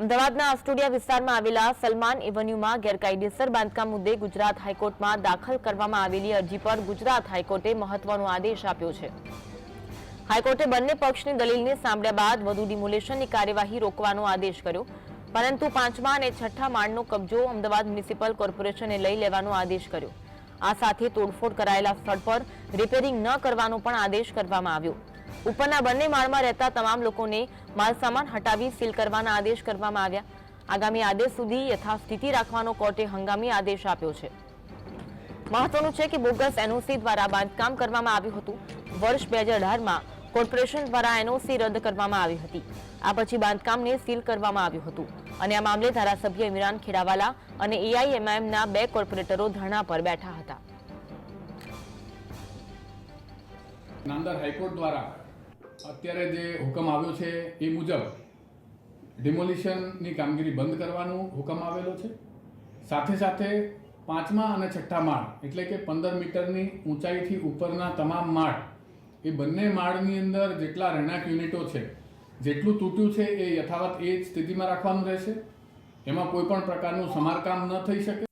અમદાવાદના આસ્ટોડિયા વિસ્તારમાં આવેલા સલમાન એવન્યુમાં ગેરકાયદેસર બાંધકામ મુદ્દે ગુજરાત હાઈકોર્ટમાં દાખલ કરવામાં આવેલી અરજી પર ગુજરાત હાઈકોર્ટે મહત્વનો આદેશ આપ્યો છે. હાઈકોર્ટે બંને પક્ષની દલીલને સાંભળ્યા બાદ વધુ ડિમોલેશનની કાર્યવાહી રોકવાનો આદેશ કર્યો. પરંતુ પાંચમા અને છઠ્ઠા માળનો કબજો અમદાવાદ મ્યુનિસિપલ કોર્પોરેશને લઈ લેવાનો આદેશ કર્યો. આ સાથે તોડફોડ કરાયેલા સ્થળ પર રિપેરિંગ ન કરવાનો પણ આદેશ કરવામાં આવ્યો. ઉપરના બંને માળમાં રહેતા તમામ લોકોને માલસામાન હટાવી સીલ કરવાના આદેશ કરવામાં આવ્યા. આગામી આદેશ સુધી યથાસ્થિતિ રાખવાનો કોર્ટે હંગામી આદેશ આપ્યો છે. મહત્વનું છે કે બોગસ એનઓસી દ્વારા બાંધકામ કરવામાં આવ્યું હતું. વર્ષ બે હજાર કોર્પોરેશન દ્વારા એનઓસી રદ કરવામાં આવી હતી. આ પછી બાંધકામને સીલ કરવામાં આવ્યું હતું. અને આ મામલે ધારાસભ્ય ઇમરાન ખેડાવાલા અને એઆઈએમઆઈએમના બે કોર્પોરેટરો ધરણા પર બેઠા હતા. નાંદર હાઈકોર્ટ દ્વારા અત્યારે જે હુકમ આવ્યો છે એ મુજબ ડિમોલિશનની કામગીરી બંધ કરવાનું હુકમ આવેલો છે. સાથે સાથે પાંચમા અને છઠ્ઠા માળ, એટલે કે પંદર મીટરની ઊંચાઈથી ઉપરના તમામ માળ, એ બંને માળની અંદર જેટલા રહેણાંક યુનિટો છે, જેટલું તૂટ્યું છે એ યથાવત એ જ સ્થિતિમાં રાખવાનું રહેશે. એમાં કોઈ પણ પ્રકારનું સમારકામ ન થઈ શકે.